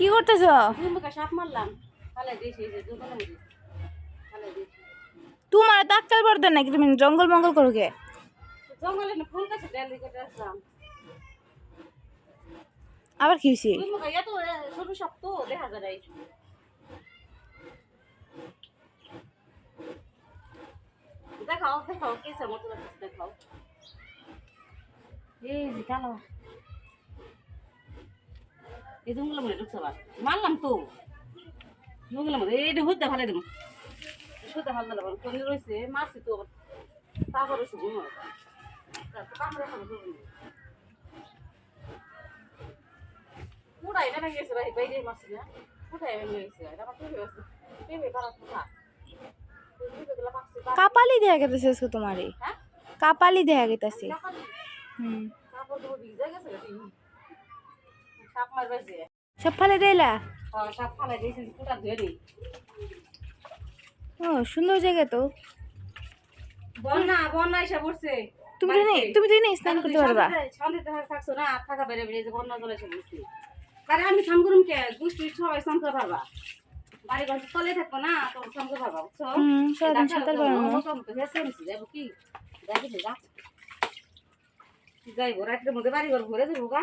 কি করতেছ? তোমার তো আক্কাল পড়তে নাকি তুমি জঙ্গল মঙ্গল করো কে আসলাম। আবার কি হয়েছে? দেখাও দেখাও কেসের মতো দেখাও। এই যে কালো। এই জঙ্গলের মধ্যে ঢুকছে আবার। মারলাম তো। জঙ্গলের মধ্যে এইটা হইতে ভালো দেবো হইতে ভালো দিলাম কোন রয়েছে মারছি তো তারপর রয়েছে ঘুমো ভেঙে গেছে। ভাই বাইরে মারছি না। পুরাই ভেঙে গেছে আমার পেঁপে আছে। পেঁপে পাড়া কোথা। কাপালি দেখা গেতেছে আজকে তোমারে। হ্যাঁ? কাপালি দেখা গেতেছে। হুম কাপড় তো ভিজে গেছে রে সাপ মারবে যে সব ফালে দিলা ও সুন্দর জায়গা তো। বন্যা বন্যা এসে পড়ছে। তুমি তো তুমি তো নেই স্নান করতে পারবা? শান্তিতে থাকছো না থাকা বেড়ে বেড়ে যে বন্যা চলে এসে পড়ছে। আরে আমি স্নান করুম কে? গোষ্ঠী সবাই স্নান করতে পারবা বাড়ি ঘর তলে থাকব না তখন স্নান করতে পারবা বুঝছ? হুম সারাদিন সাঁতার পারব যাব কি? দেখি যা। যাইবো রাত্রের মধ্যে বাড়ি ঘর ঘুরে যাব গা।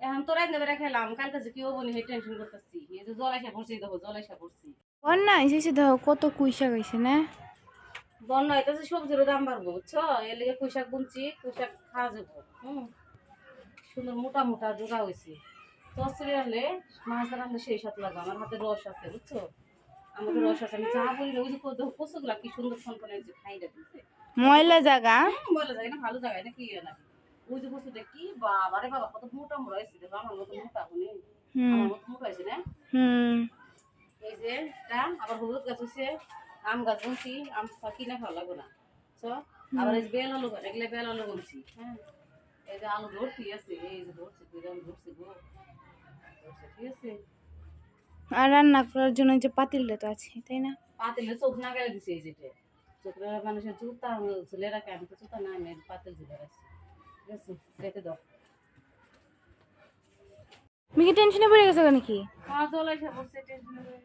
এখন তোরাই দেবে খেলাম কালকে যে কি হব নি টেনশন করতেছি। এই যে জল এসে পড়ছি দেখো জল এসে পড়ছি। বন্যা এসেছে দেখো কত কুইশা গেছে না? বন্যা হইতেছে সবজিরও দাম বাড়বো বুঝছ? এর লিগে কুইশাক বুনছি কুইশাক খাওয়া যাব হুম? সুন্দর মোটা মোটা জোগা হয়েছে চচড়ি আনলে মাছ আনলে সেই সাথে লাগবে আমার হাতে রস আছে বুঝছ? আমাকে রস আছে আমি চা বলি ওই যে কচুগুলা কি সুন্দর ফোন করে খাইটা দিচ্ছে ময়লা জায়গা বলা যায় না ভালো জায়গায় না কি না ওই যে কচুটা কি বাবা রে বাবা কত মোটা মোটা হয়েছে দেখো আমার মতো মোটা হনি আমার মতো মোটা হয়েছে না? হুম। এই যে এটা আবার হলুদ গাছ হচ্ছে আম গাছ বুনছি আম কিনে ভালো লাগবে না। তো আবার এই বেল আলু গাছ এগুলো বেল আলু বুনছি হ্যাঁ? এই যে আলু ধরছি আছে? এই যে ধরছি দুই দাম ধরছি গো ঠিক আছে? আর রান্না করার জন্য যে পাতিলটা তো আছে তাই না? পাতিলে চোখ না গেলে দিছে এই যেটা চোখটা মানুষের জুতা ঝুলে রাখে আমি তো জুতা না আমি পাতিল ঝুলে রাখছি দাও। তুমি টেনশনে পড়ে গেছে নাকি আমার চলে এসে বসে টেনশনে করে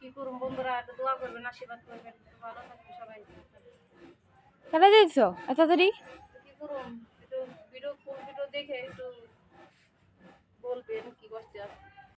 কি করুন বন্ধুরা একটু দোয়া করবেন আশীর্বাদ করবেন ভালো থাকবে সবাই। তাহলে দেখছ এত তাড়াতাড়ি? কি করব একটু ভিডিও ফুল ভিডিও দেখে একটু